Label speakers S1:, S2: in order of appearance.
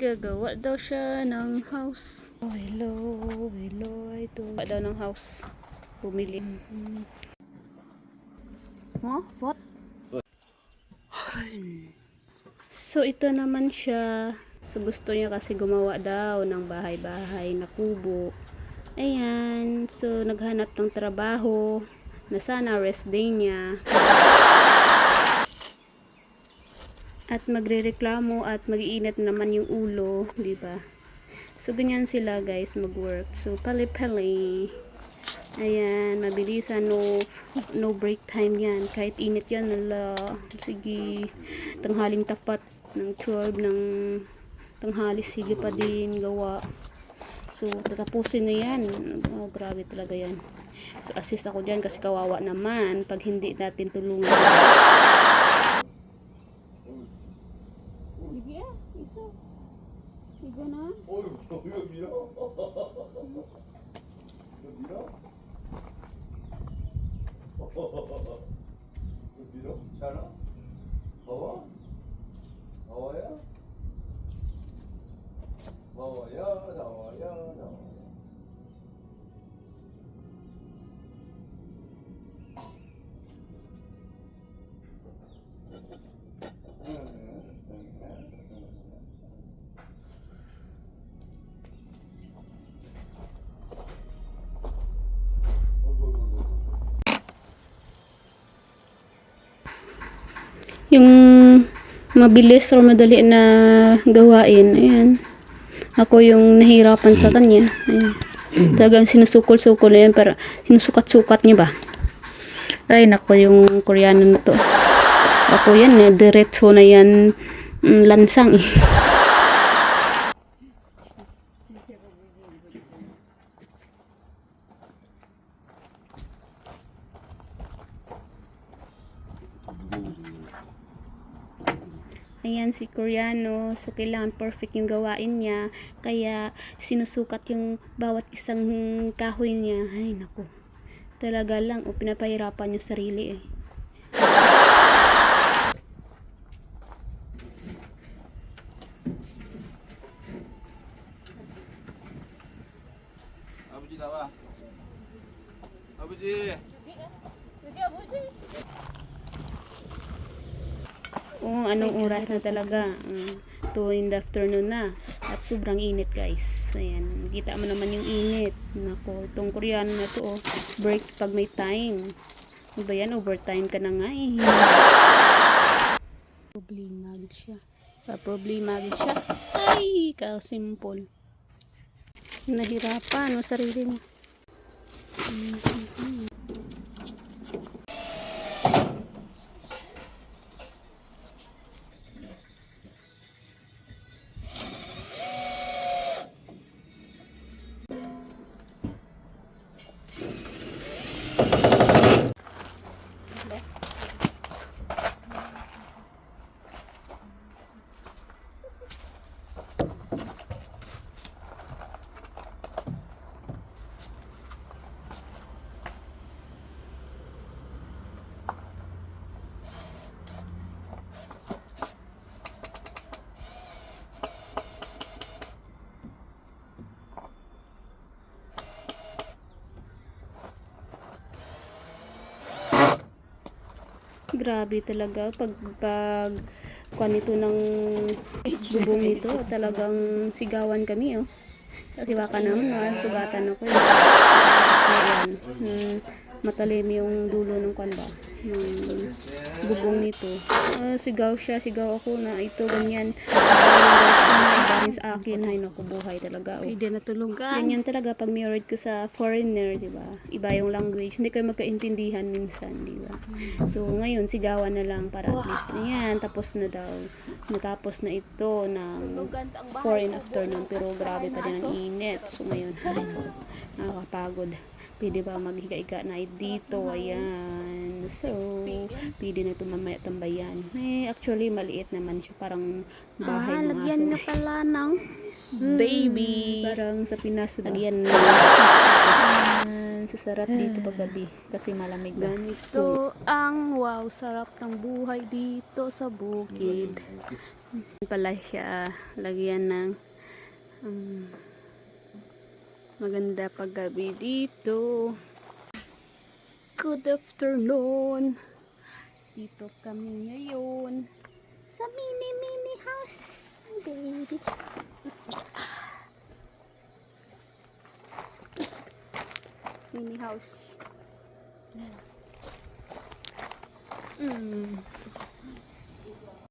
S1: Gagawa daw siya ng house. Oh, hello, hello, ito. Gagawa daw ng house. Bumili. Huh? What? So, ito naman siya. So, gusto niya kasi gumawa daw ng bahay-bahay na kubo. Ayan. So, naghanap ng trabaho na sana rest day niya. At magrereklamo at mag-iinit naman yung ulo, di ba? So, ganyan sila guys mag-work. So, pali-pali. Ayan, mabilisan, no, no break time yan. Kahit init yan, nala, sige, tanghaling tapat ng 12 ng tanghali, sige pa din gawa. So, tatapusin na yan. Oh, grabe talaga yan. So, assist ako dyan kasi kawawa naman pag hindi natin tulungan.
S2: Oy, oy,
S1: ya. Mabilis o madali na gawain, ayan. Ako yung nahirapan sa kanya. Ayan. Talagang sinusukol-sukol na yan para sinusukat-sukat niya ba? Ay, nako yung koreano na to. Ako yan, eh, diretso na yan mm, lansang eh. Ayan si Koreano. So, kailangan perfect yung gawain niya. Kaya, sinusukat yung bawat isang kahoy niya. Ay, naku. Talaga lang. O, pinapahirapan yung sarili eh.
S2: 아버지 나와. 아버지.
S1: Oo, anong oras na talaga. Uh, two in the afternoon na. At sobrang init guys. Ayan, kita mo naman yung init. Nako, itong Koreano na to oh. Break pag may time. Ano yan? Overtime ka na nga eh. Problema agad siya. Pa problema agad siya. Ay, ka-simple. Nahirapan no sarili niya. Grabe talaga pag pag kuan nito ng bubong nito, talagang sigawan kami oh. Kasi baka naman sugatan ako eh. Ayan. Hmm, matalim yung dulo ng kuan? Yung bubong nito. Ah, sigaw siya, sigaw ako na ito ganyan. Rin sa akin, hay naku buhay talaga. Oh. Pwede natulugan. Ganyan talaga pag married ka sa foreigner, di ba? Iba yung language. Hindi kayo magkaintindihan minsan, di ba? So, ngayon, sigawan na lang para at least, ayan, tapos na daw. Natapos na ito ng 4 in afternoon, pero grabe pa din ang init. So, ngayon, ay, nakakapagod. Pwede ba maghiga-higa na dito? Ayan. So, pwede na ito mamaya tambayan. Eh, actually, maliit naman siya. Parang bahay ng aso.
S3: na pala ng
S1: Baby! Parang sa Pinas, lagyan na. Ayan, sa sarap dito paggabi. Kasi malamig na.
S3: Ito ang wow, sarap ng buhay dito sa bukid.
S1: pala siya lagyan ng um, maganda paggabi dito. Good afternoon. Dito kami ngayon sa mini mini house, baby. Mini house. Mm.